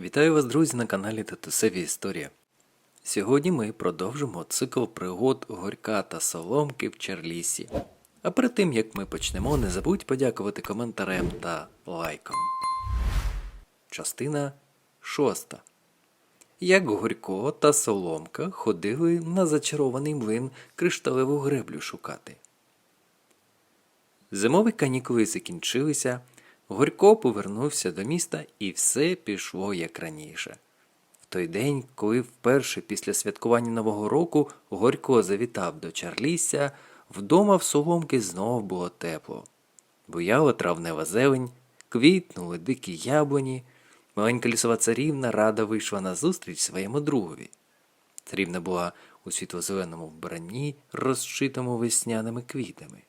Вітаю вас, друзі, на каналі Татусеві Історія. Сьогодні ми продовжимо цикл пригод Горька та Соломки в Чарлісі. А перед тим як ми почнемо, не забудь подякувати коментарем та лайком. Частина шоста. Як Горько та Соломка ходили на зачарований млин кришталеву греблю шукати. Зимові канікули закінчилися, Горько повернувся до міста і все пішло як раніше. В той день, коли вперше після святкування Нового року Горько завітав до Чарлісся, вдома в Соломки знов було тепло. Буяла травнева зелень, квітнули дикі яблуні. Маленька лісова царівна рада вийшла на зустріч своєму другові. Царівна була у світло-зеленому вбранні, розшитому весняними квітами.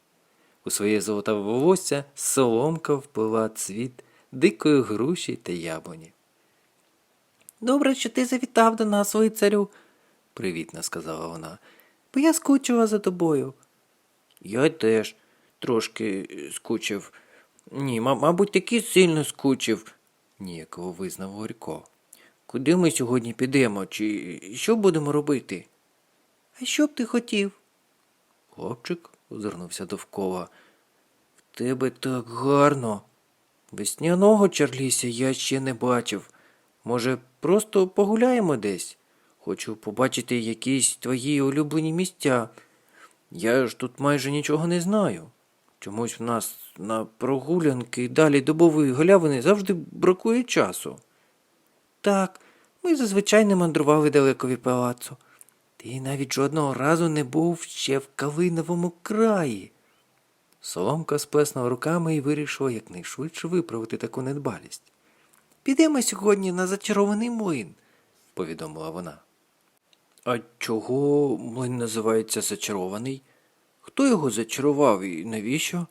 У своє золотаве волосся соломка впила цвіт дикої груші та яблуні. Добре, що ти завітав до нас, ой царю, привітно сказала вона, бо я скучила за тобою. Я теж трошки скучив. Ні, мабуть, таки сильно скучив, ніяково визнав Горько. Куди ми сьогодні підемо, чи що будемо робити? А що б ти хотів? Хлопчик озирнувся довкола. В тебе так гарно. Весняного Чарліся я ще не бачив. Може, просто погуляємо десь? Хочу побачити якісь твої улюблені місця. Я ж тут майже нічого не знаю. Чомусь в нас на прогулянки далі добової галявини завжди бракує часу. Так, ми зазвичай не мандрували далеко від палацу. Ти навіть жодного разу не був ще в Калиновому краї. Соломка сплеснула руками і вирішила якнайшвидше виправити таку недбалість. Підемо сьогодні на зачарований млин, повідомила вона. А чого млин називається зачарований? Хто його зачарував і навіщо?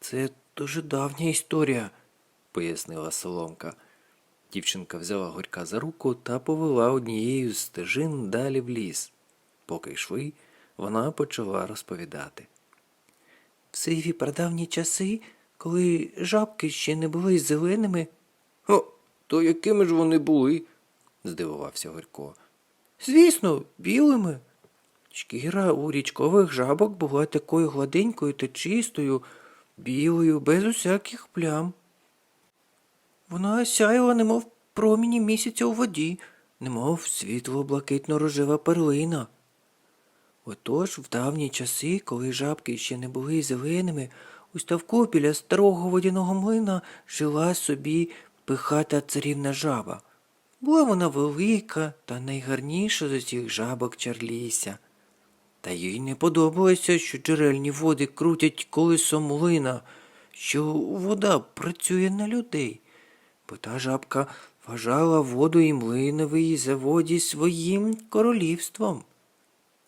Це дуже давня історія, пояснила Соломка. Дівчинка взяла горька за руку та повела однією з стежин далі в ліс. Поки йшли, вона почала розповідати. В сиві прадавні часи, коли жабки ще не були зеленими. О, то якими ж вони були? здивувався Горько. Звісно, білими. Шкіра у річкових жабок була такою гладенькою та чистою, білою, без усяких плям. Вона сяяла, немов проміні місяця у воді, немов світло блакитно рожева перлина. Отож, в давні часи, коли жабки ще не були зеленими, у ставку біля старого водяного млина жила собі пихата царівна жаба. Була вона велика та найгарніша з усіх жабок Чарліся. Та їй не подобалося, що джерельні води крутять колесо млина, що вода працює на людей, бо та жабка вважала воду і млиновий заводі своїм королівством.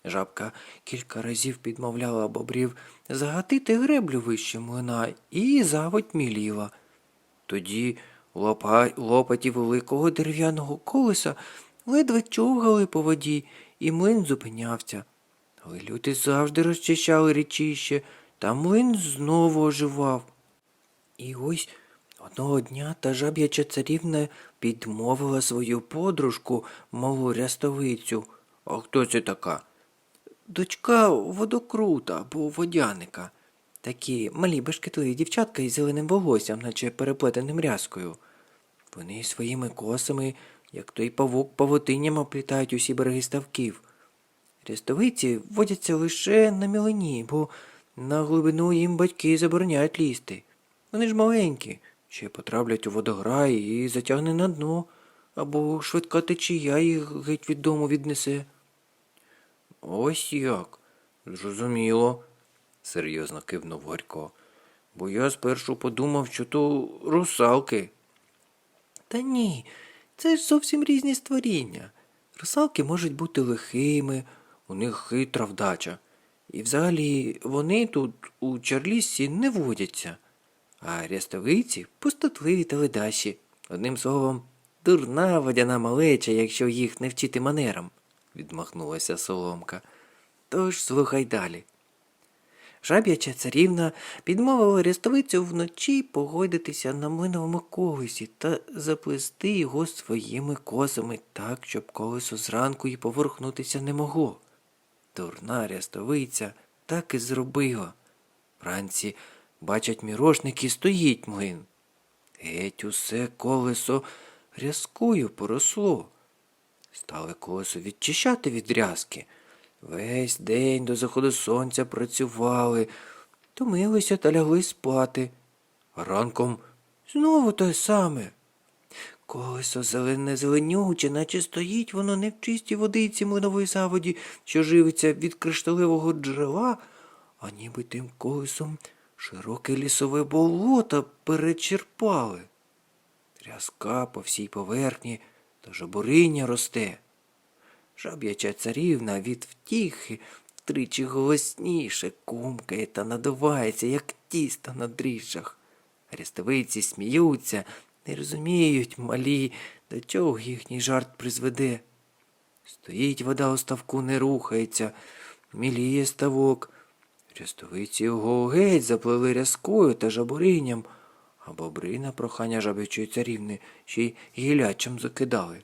Жабка кілька разів підмовляла бобрів загатити греблю вище млина і заводь міліла. Тоді лопа, лопаті великого дерев'яного колеса ледве човгали по воді, і млин зупинявся. Але люди завжди розчищали річище, та млин знову оживав. І ось одного дня та жаб'яча царівна підмовила свою подружку, малу рястовицю. А хто це така? Дочка водокрута або водяника. Такі малі бешкетливі дівчатка із зеленим волоссям, наче переплетеним рязкою. Вони своїми косами, як той павук павутинням оплітають усі береги ставків. Рястовиці водяться лише на мілині, бо на глибину їм батьки забороняють лізти. Вони ж маленькі, ще потраплять у водограй і затягне на дно, або швидка течія їх геть від дому віднесе. Ось як. Зрозуміло, серйозно кивнув Горько. Бо я спершу подумав, що то русалки. Та ні, це ж зовсім різні створіння. Русалки можуть бути лихими, у них хитра вдача. І взагалі вони тут у Чарліссі не водяться, а рястовиці пустотливі та ледаші. Одним словом, дурна водяна малеча, якщо їх не вчити манерам, відмахнулася Соломка. Тож слухай далі. Жаб'яча царівна підмовила рястовицю вночі погодитися на млиновому колесі та заплести його своїми косами так, щоб колесо зранку й поворухнутися не могло. Дурна рястовиця так і зробила. Вранці бачать мірошники, стоїть млин. Геть усе колесо рязкою поросло. Стали колесо відчищати від рязки. Весь день до заходу сонця працювали, томилися та лягли спати. Ранком знову те саме. Колесо зелене зеленюче, наче стоїть воно не в чистій водиці млинової заводі, що живиться від кришталевого джерела, а ніби тим колесом широке лісове болото перечерпали. Тряска по всій поверхні та жабуриня росте. Жаб'яча царівна від втіхи втричі голосніше кумкає та надувається, як тісто на дріжджах. Рестовиці сміються, не розуміють малі, до чого їхній жарт призведе. Стоїть вода у ставку, не рухається, міліє ставок. Рястовиці його геть заплели рязкою та жабуриням, а бобри на прохання жаб'ячої царівни ще й гілячим закидали.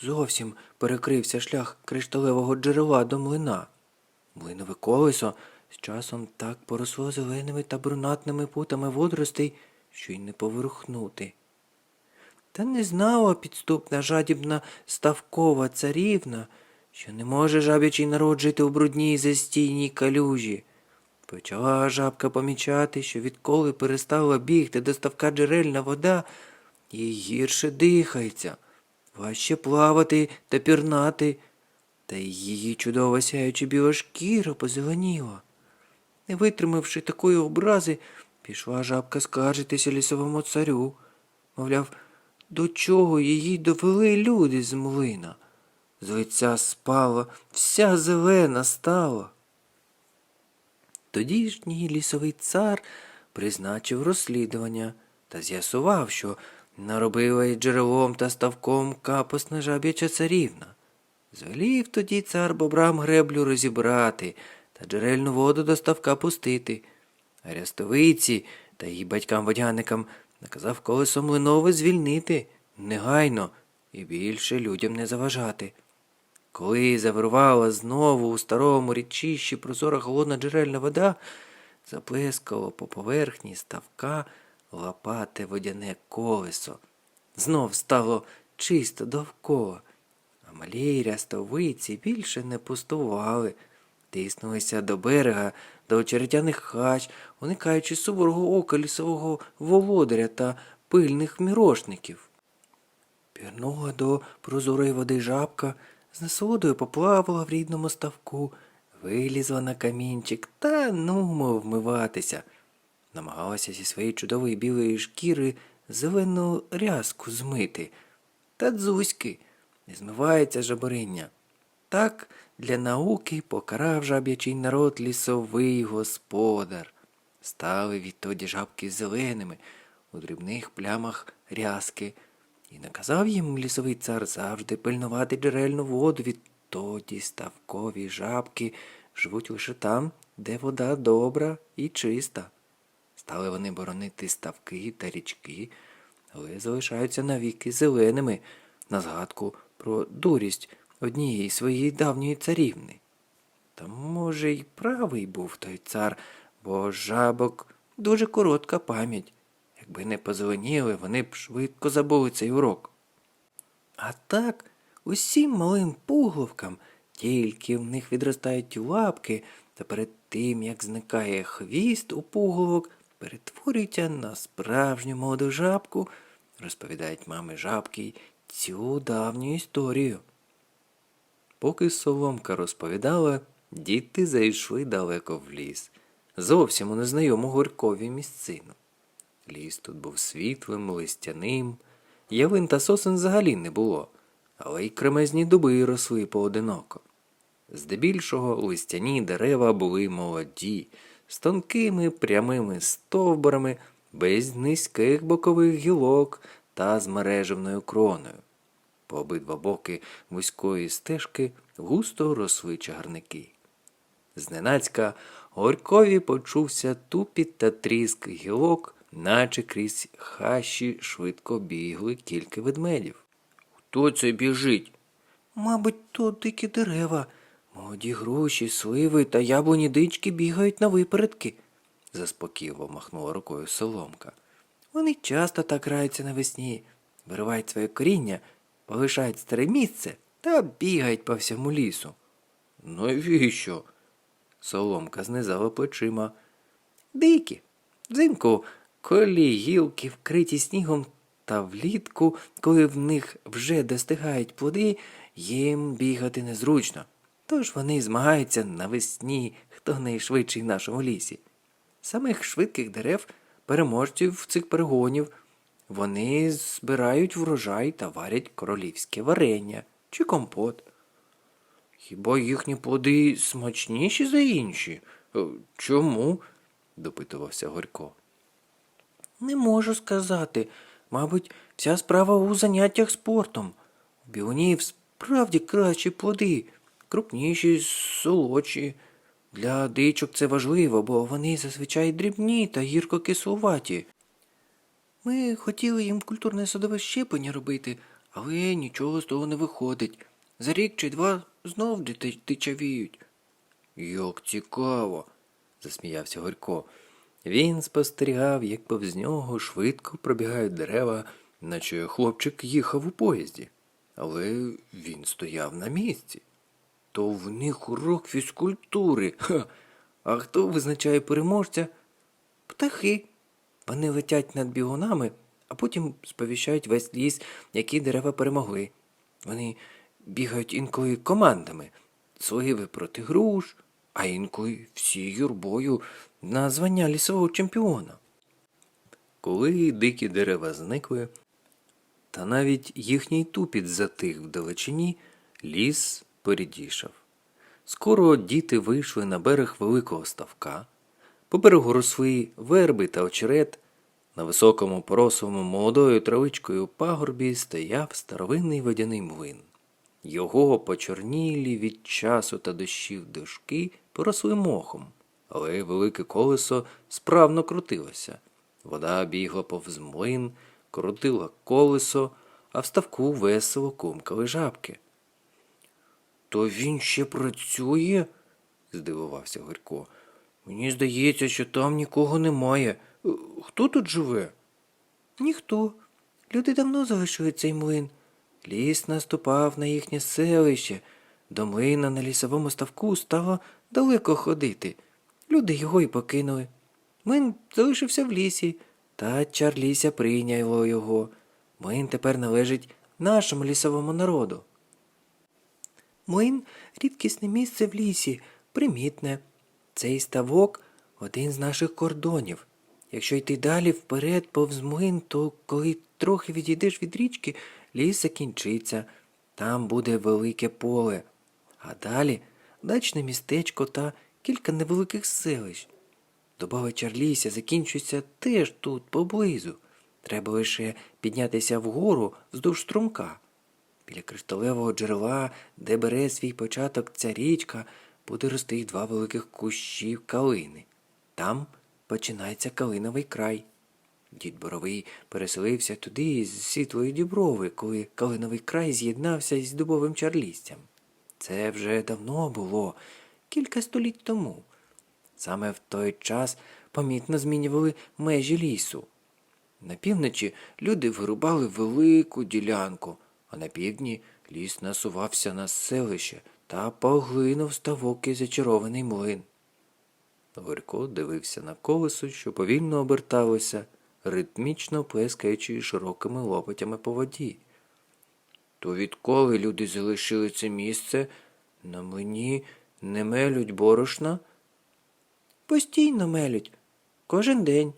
Зовсім перекрився шлях кришталевого джерела до млина. Млинове колесо з часом так поросло зеленими та брунатними путами водоростей, що й не поворухнути. Та не знала підступна жадібна ставкова царівна, що не може жаб'ячий народ жити у брудній застійній калюжі. Почала жабка помічати, що відколи перестала бігти до ставка джерельна вода, їй гірше дихається, важче плавати та пірнати, та й її чудово сяюча біла шкіра позеленіла. Не витримавши такої образи, пішла жабка скаржитися лісовому царю. Мовляв, до чого її довели люди з млина. З лиця спала, вся зелена стала. Тодішній лісовий цар призначив розслідування та з'ясував, що наробила й джерелом та ставком капосна жаб'яча царівна. Звелів тоді цар бобрам греблю розібрати та джерельну воду до ставка пустити. А рястовиці та її батькам-водяникам наказав колесо млинове звільнити негайно і більше людям не заважати. Коли завирувала знову у старому річищі прозора холодна джерельна вода, заплескало по поверхні ставка лопате водяне колесо. Знов стало чисто довкола, а малі рястовиці більше не пустували, тиснулися до берега, до очеретяних хач, уникаючи суворого ока лісового володаря та пильних мірошників. Пірнула до прозорої води жабка, з насолодою поплавала в рідному ставку, вилізла на камінчик та нумо вмиватися. Намагалася зі своєї чудової білої шкіри зелену рязку змити. Та дзузьки не змивається жабориння. Так для науки покарав жаб'ячий народ лісовий господар. Стали відтоді жабки зеленими у дрібних плямах рязки. І наказав їм лісовий цар завжди пильнувати джерельну воду, відтоді ставкові жабки живуть лише там, де вода добра і чиста. Стали вони боронити ставки та річки, але залишаються навіки зеленими на згадку про дурість однієї своєї давньої царівни. Та, може, й правий був той цар, бо жабок дуже коротка пам'ять. Якби не позеленіли, вони б швидко забули цей урок. А так, усім малим пугловкам, тільки в них відростають лапки, та перед тим, як зникає хвіст у пуголовок, перетворюються на справжню молоду жабку, розповідають мами жабки цю давню історію. Поки соломка розповідала, діти зайшли далеко в ліс, зовсім у незнайому горькові місцину. Ліс тут був світлим, листяним, ялин та сосен взагалі не було, але й кремезні дуби росли поодиноко. Здебільшого листяні дерева були молоді, з тонкими прямими стовбурами, без низьких бокових гілок та з мережевною кроною. По обидва боки вузької стежки густо росли чагарники. Зненацька Горькові почувся тупіт та тріск гілок, наче крізь хащі швидко бігли кілька ведмедів. Хто це біжить? Мабуть, то дикі дерева. Молоді груші, сливи та яблуні дички бігають на випередки, заспокійливо махнула рукою соломка. Вони часто так граються навесні, виривають своє коріння, полишають старе місце та бігають по всьому лісу. Навіщо? Соломка знизала плечима. Дикі. Взимку, коли гілки вкриті снігом та влітку, коли в них вже достигають плоди, їм бігати незручно. Тож вони змагаються навесні, хто найшвидший в нашому лісі. Самих швидких дерев, переможців цих перегонів, вони збирають врожай та варять королівське варення чи компот. Хіба їхні плоди смачніші за інші? Е, Чому? допитувався Горько. Не можу сказати. Мабуть, вся справа у заняттях спортом. У бігунів справді кращі плоди, крупніші, солодші. Для дичок це важливо, бо вони зазвичай дрібні та гірко кислуваті. Ми хотіли їм культурне садове щеплення робити, але нічого з того не виходить. За рік чи два знов дичавіють. Як цікаво, засміявся Горько. Він спостерігав, як повз нього швидко пробігають дерева, наче хлопчик їхав у поїзді. Але він стояв на місці. То в них урок фізкультури. Ха. А хто визначає переможця? Птахи. Вони летять над бігунами, а потім сповіщають весь ліс, які дерева перемогли. Вони бігають інколи командами, сливи проти груш, а інколи всі юрбою на звання лісового чемпіона. Коли дикі дерева зникли, та навіть їхній тупіт затих вдалечині, ліс порідішав. Скоро діти вийшли на берег великого ставка. По берегу росли верби та очерет. На високому поросовому молодою травичкою пагорбі стояв старовинний водяний млин. Його почорнілі від часу та дощів дошки поросли мохом, але велике колесо справно крутилося. Вода бігла повз млин, крутила колесо, а в ставку весело кумкали жабки. То він ще працює? здивувався Горько. Мені здається, що там нікого немає. Хто тут живе? Ніхто. Люди давно залишили цей млин. Ліс наступав на їхнє селище. До млина на лісовому ставку стало далеко ходити. Люди його й покинули. Млин залишився в лісі, та Чарліся прийняло його. Млин тепер належить нашому лісовому народу. Млин рідкісне місце в лісі, примітне. Цей ставок один з наших кордонів. Якщо йти далі вперед повз млин, то коли трохи відійдеш від річки, ліс закінчиться. Там буде велике поле. А далі дачне містечко та кілька невеликих селищ. Добова Чарліся закінчується теж тут, поблизу. Треба лише піднятися вгору вздовж струмка. Біля кришталевого джерела, де бере свій початок ця річка, буде рости два великих кущі калини. Там починається калиновий край. Дід Боровий переселився туди з світлої діброви, коли калиновий край з'єднався із дубовим чарлістям. Це вже давно було, кілька століть тому. Саме в той час помітно змінювали межі лісу. На півночі люди вирубали велику ділянку, а на півдні ліс насувався на селище та поглинув ставок і зачарований млин. Горько дивився на колесо, що повільно оберталося, ритмічно плескаючи широкими лопатями по воді. То відколи люди залишили це місце, на млині не мелють борошна? Постійно мелють, кожен день.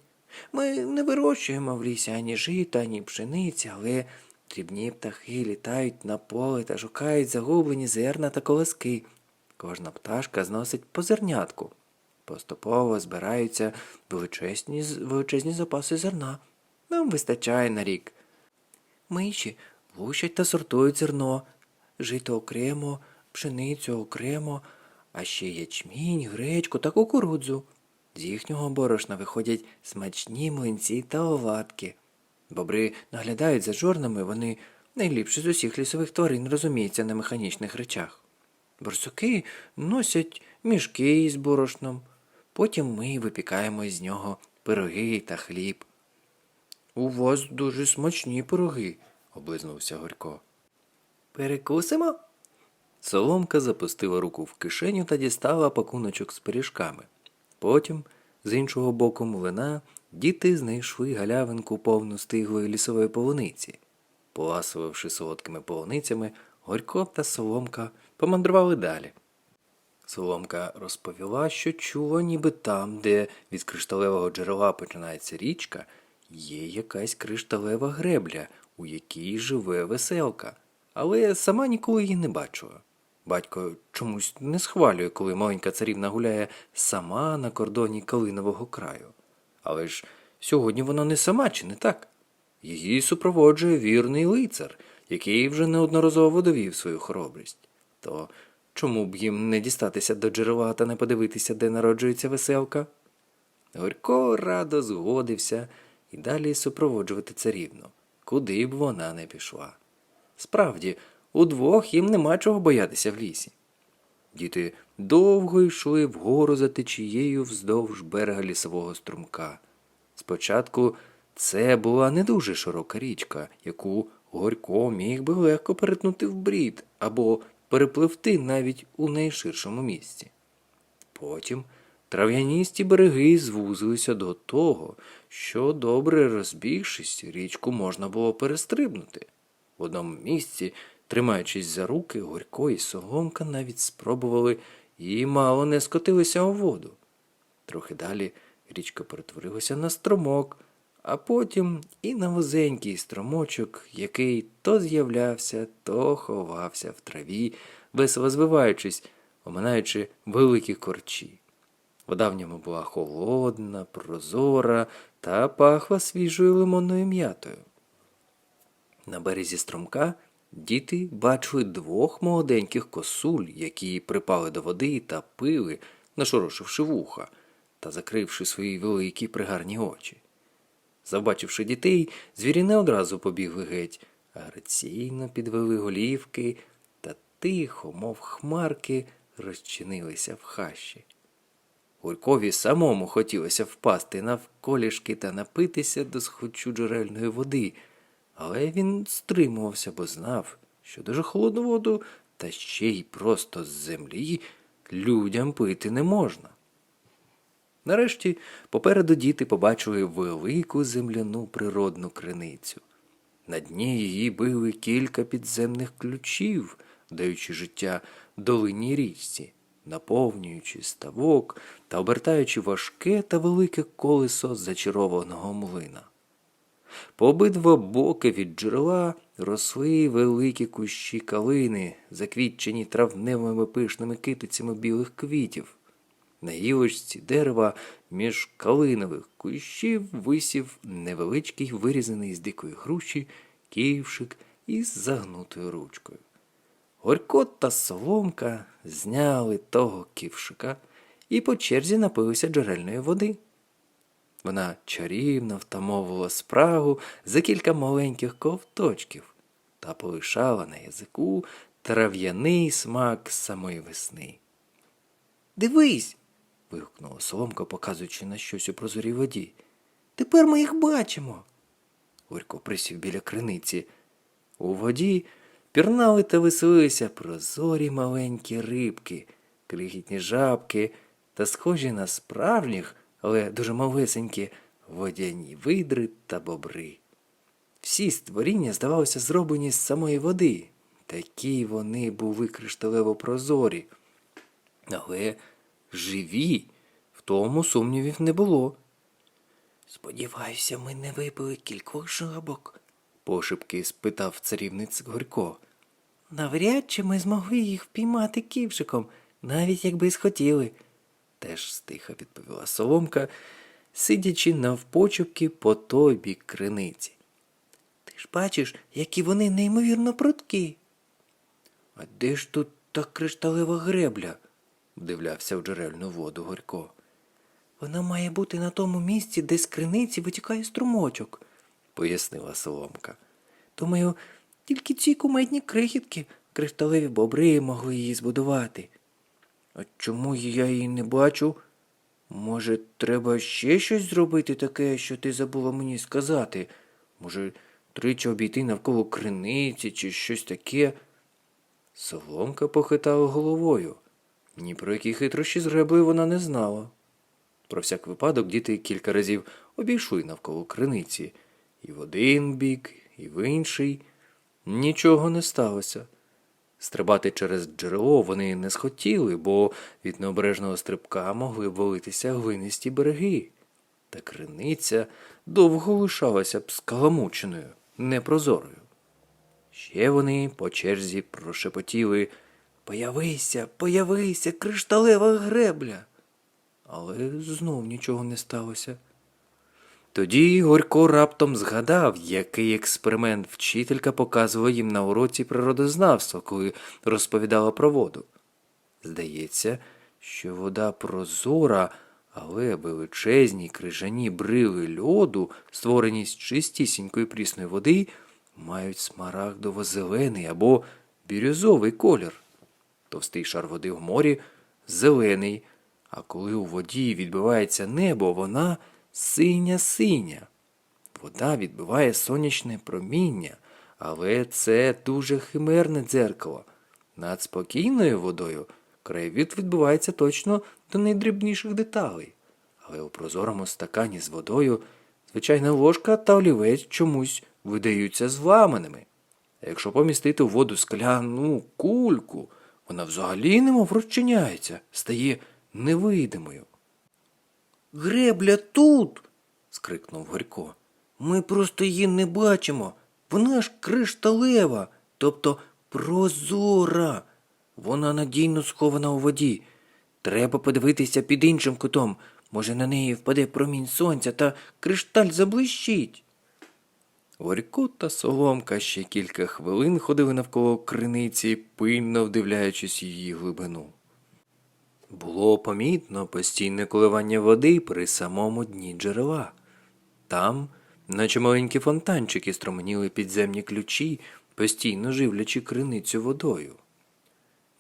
Ми не вирощуємо в лісі ані жита, ані пшениці, але дрібні птахи літають на поле та шукають загублені зерна та колоски. Кожна пташка зносить по зернятку. Поступово збираються величезні, величезні запаси зерна. Нам вистачає на рік. Миші лущать та сортують зерно, жито окремо, пшеницю окремо, а ще ячмінь, гречку та кукурудзу. З їхнього борошна виходять смачні млинці та оладки. Бобри наглядають за жорнами, вони найліпші з усіх лісових тварин розуміються на механічних речах. Борсуки носять мішки із борошном, потім ми випікаємо з нього пироги та хліб. У вас дуже смачні пироги, облизнувся Горько. Перекусимо? Соломка запустила руку в кишеню та дістала пакуночок з пиріжками. Потім, з іншого боку млина, діти знайшли галявинку повну стиглої лісової полуниці. Поласувавши солодкими полуницями, Горько та Соломка помандрували далі. Соломка розповіла, що чула, ніби там, де від кришталевого джерела починається річка, є якась кришталева гребля, у якій живе веселка, але сама ніколи її не бачила. Батько чомусь не схвалює, коли маленька царівна гуляє сама на кордоні Калинового краю. Але ж сьогодні вона не сама, чи не так? Її супроводжує вірний лицар, який вже неодноразово довів свою хоробрість. То чому б їм не дістатися до джерела та не подивитися, де народжується веселка? Горько радо згодився і далі супроводжувати царівну, куди б вона не пішла. Справді, удвох їм нема чого боятися в лісі. Діти довго йшли вгору за течією вздовж берега лісового струмка. Спочатку це була не дуже широка річка, яку Горько міг би легко перетнути в брід або перепливти навіть у найширшому місці. Потім трав'яністі береги звузилися до того, що, добре розбігшись, річку можна було перестрибнути. В одному місці, тримаючись за руки, Горько і Соломка навіть спробували і мало не скотилися у воду. Трохи далі річка перетворилася на струмок, а потім і на вузенький струмочок, який то з'являвся, то ховався в траві, весело звиваючись, оминаючи великі корчі. Вода в ньому була холодна, прозора та пахла свіжою лимонною м'ятою. На березі струмка діти бачили двох молоденьких косуль, які припали до води та пили, нашорошивши вуха та закривши свої великі пригарні очі. Завбачивши дітей, звірі не одразу побігли геть, а граційно підвели голівки та тихо, мов хмарки, розчинилися в хащі. Гуркові самому хотілося впасти навколішки та напитися до схочу джерельної води, але він стримувався, бо знав, що дуже холодну воду та ще й просто з землі людям пити не можна. Нарешті попереду діти побачили велику земляну природну криницю. На дні її били кілька підземних ключів, даючи життя долинній річці, наповнюючи ставок та обертаючи важке та велике колесо зачарованого млина. По обидва боки від джерела росли великі кущі калини, заквітчені травневими пишними китицями білих квітів. На гілочці дерева між калинових кущів висів невеличкий вирізаний з дикої груші ківшик із загнутою ручкою. Горько та соломка зняли того ківшика і по черзі напилися джерельної води. Вона чарівно втамовувала спрагу за кілька маленьких ковточків та полишала на язику трав'яний смак самої весни. Дивись. вигукнула Соломка, показуючи на щось у прозорій воді. Тепер ми їх бачимо. Горько присів біля криниці. У воді пірнали та веселилися прозорі маленькі рибки, крихітні жабки та схожі на справжніх, але дуже малесенькі водяні видри та бобри. Всі створіння здавалося зроблені з самої води. Такі вони були кришталево прозорі. Але живі, в тому сумнівів не було. Сподіваюся, ми не випили кількох жабок, пошепки спитав царівниць Горько. Навряд чи ми змогли їх впіймати ківшиком, навіть якби й схотіли, теж стиха відповіла Соломка, сидячи навпочепки по той бік криниці. Ти ж бачиш, які вони неймовірно прудкі. А де ж тут та кришталева гребля? вдивлявся в джерельну воду Горько. Вона має бути на тому місці, де з криниці витікає струмочок, пояснила Соломка. Думаю, тільки ці кумедні крихітки, кришталеві бобри могли її збудувати. А чому я її не бачу? Може, треба ще щось зробити таке, що ти забула мені сказати? Може, тричі обійти навколо криниці чи щось таке? Соломка похитала головою. Ні про які хитрощі з вона не знала. Про всяк випадок діти кілька разів обійшли навколо криниці, і в один бік, і в інший. Нічого не сталося. Стрибати через джерело вони не схотіли, бо від необережного стрибка могли обвалитися глинисті береги. Та криниця довго лишалася б скаламученою, непрозорою. Ще вони по черзі прошепотіли Появися, появися, кришталева гребля. Але знов нічого не сталося. Тоді Горько раптом згадав, який експеримент вчителька показувала їм на уроці природознавства, коли розповідала про воду. Здається, що вода прозора, але величезні крижані брили льоду, створені з чистісінької прісної води, мають смарагдово-зелений або бірюзовий колір. Товстий шар води в морі зелений, а коли у воді відбивається небо, вона синя-синя. Вода відбиває сонячне проміння, але це дуже химерне дзеркало. Над спокійною водою краєвід відбувається точно до найдрібніших деталей. Але у прозорому стакані з водою звичайна ложка та олівець чомусь видаються зламаними. А якщо помістити в воду скляну кульку, вона взагалі немов розчиняється, стає невидимою. Гребля тут. скрикнув Горько. Ми просто її не бачимо. Вона ж кришталева, тобто прозора. Вона надійно схована у воді. Треба подивитися під іншим кутом. Може, на неї впаде промінь сонця та кришталь заблищить. Горько та Соломка ще кілька хвилин ходили навколо криниці, пильно вдивляючись її глибину. Було помітно постійне коливання води при самому дні джерела. Там, наче маленькі фонтанчики, струменіли підземні ключі, постійно живлячи криницю водою.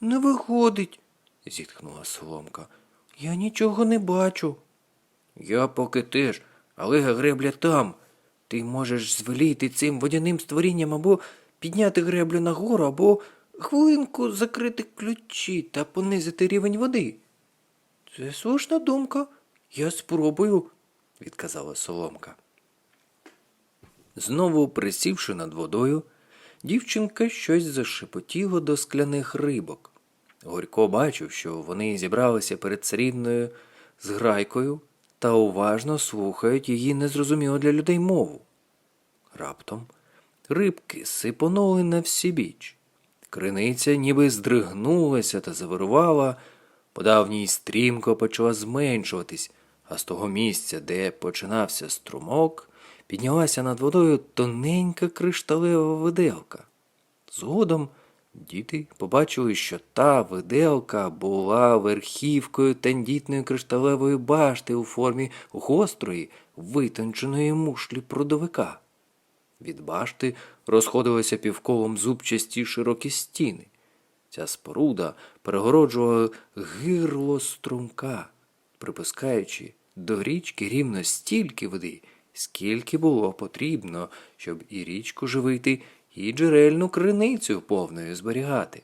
Не виходить, зітхнула Соломка. Я нічого не бачу. Я поки теж, але гребля там. Ти можеш звеліти цим водяним створінням або підняти греблю нагору, або хвилинку закрити ключі та понизити рівень води. Це слушна думка. Я спробую, відказала Соломка. Знову присівши над водою, дівчинка щось зашепотіла до скляних рибок. Горько бачив, що вони зібралися перед царівною зграйкою та уважно слухають її незрозуміло для людей мову. Раптом рибки сипонули на всі біч. Криниця ніби здригнулася та завирувала, вода в ній стрімко почала зменшуватись, а з того місця, де починався струмок, піднялася над водою тоненька кришталева виделка. Згодом діти побачили, що та виделка була верхівкою тендітної кришталевої башти у формі гострої, витонченої мушлі продовика. Від башти розходилися півколом зубчасті широкі стіни. Ця споруда перегороджувала гирло струмка, припускаючи до річки рівно стільки води, скільки було потрібно, щоб і річку живити, і джерельну криницю повною зберігати.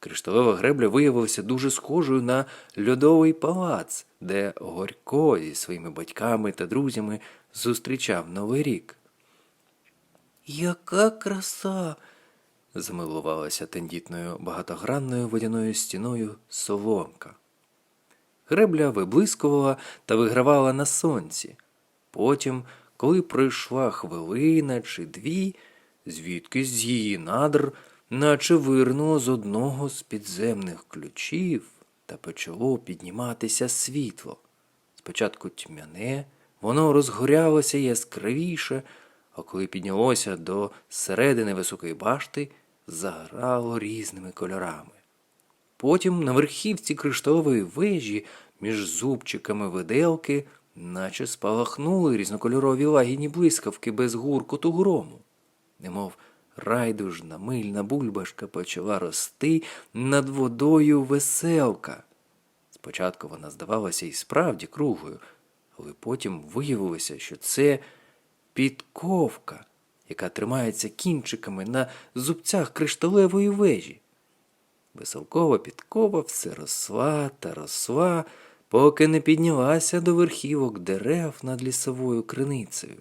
Кришталева гребля виявилася дуже схожою на льодовий палац, де Горько зі своїми батьками та друзями зустрічав Новий рік. Яка краса. замилувалася тендітною багатогранною водяною стіною соломка. Гребля виблискувала та вигравала на сонці. Потім, коли пройшла хвилина чи дві, звідки з її надр, наче вирнуло з одного з підземних ключів та почало підніматися світло. Спочатку тьмяне, воно розгорялося яскравіше, а коли піднялося до середини високої башти, заграло різними кольорами. Потім на верхівці кришталевої вежі між зубчиками виделки, наче спалахнули різнокольорові лагідні блискавки без гуркоту грому. Немов райдужна мильна бульбашка почала рости над водою веселка. Спочатку вона здавалася і справді круглою, але потім виявилося, що це підковка, яка тримається кінчиками на зубцях кришталевої вежі. Веселкова підкова все росла та росла, поки не піднялася до верхівок дерев над лісовою криницею.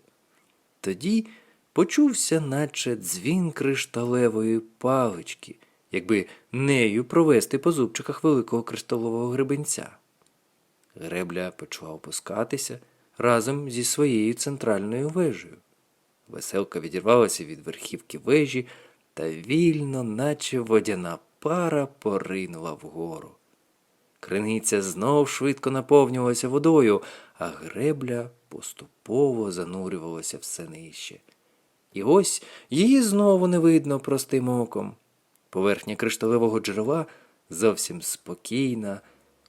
Тоді почувся, наче дзвін кришталевої палички, якби нею провести по зубчиках великого кришталевого гребенця. Гребля почала опускатися разом зі своєю центральною вежею. Веселка відірвалася від верхівки вежі та вільно, наче водяна пара, поринула вгору. Криниця знов швидко наповнювалася водою, а гребля поступово занурювалася все нижче. І ось її знову не видно простим оком. Поверхня кришталевого джерела зовсім спокійна,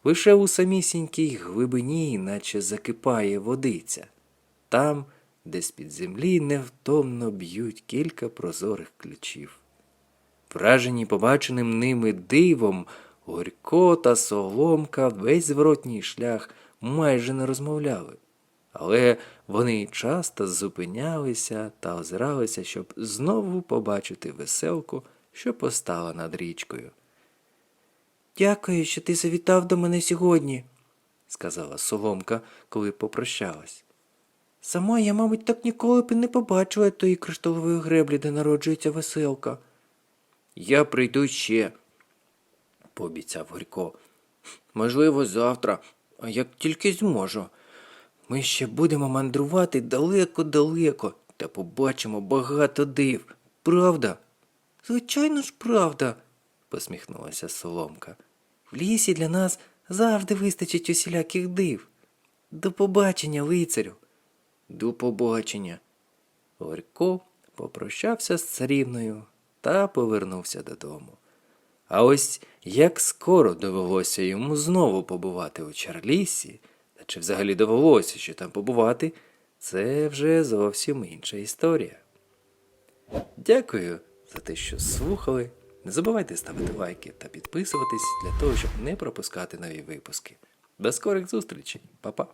лише у самісінькій глибині, наче закипає водиця. Там, де з-під землі невтомно б'ють кілька прозорих ключів. Вражені побаченим ними дивом, Горько та Соломка весь зворотній шлях майже не розмовляли. Але вони часто зупинялися та озиралися, щоб знову побачити веселку, що постала над річкою. Дякую, що ти завітав до мене сьогодні, сказала Соломка, коли попрощалась. Сама я, мабуть, так ніколи б не побачила тої кришталової греблі, де народжується веселка. Я прийду ще, пообіцяв Горько. Можливо, завтра, а як тільки зможу. Ми ще будемо мандрувати далеко-далеко та побачимо багато див. Правда? Звичайно ж, правда, посміхнулася Соломка. Лісі для нас завжди вистачить усіляких див. До побачення, лицарю. До побачення. Горько попрощався з царівною та повернувся додому. А ось як скоро довелося йому знову побувати у Чарлісі, та чи взагалі довелося ще там побувати, це вже зовсім інша історія. Дякую за те, що слухали. Не забувайте ставити лайки та підписуватись для того, щоб не пропускати нові випуски. До скорих зустрічей, Па-па!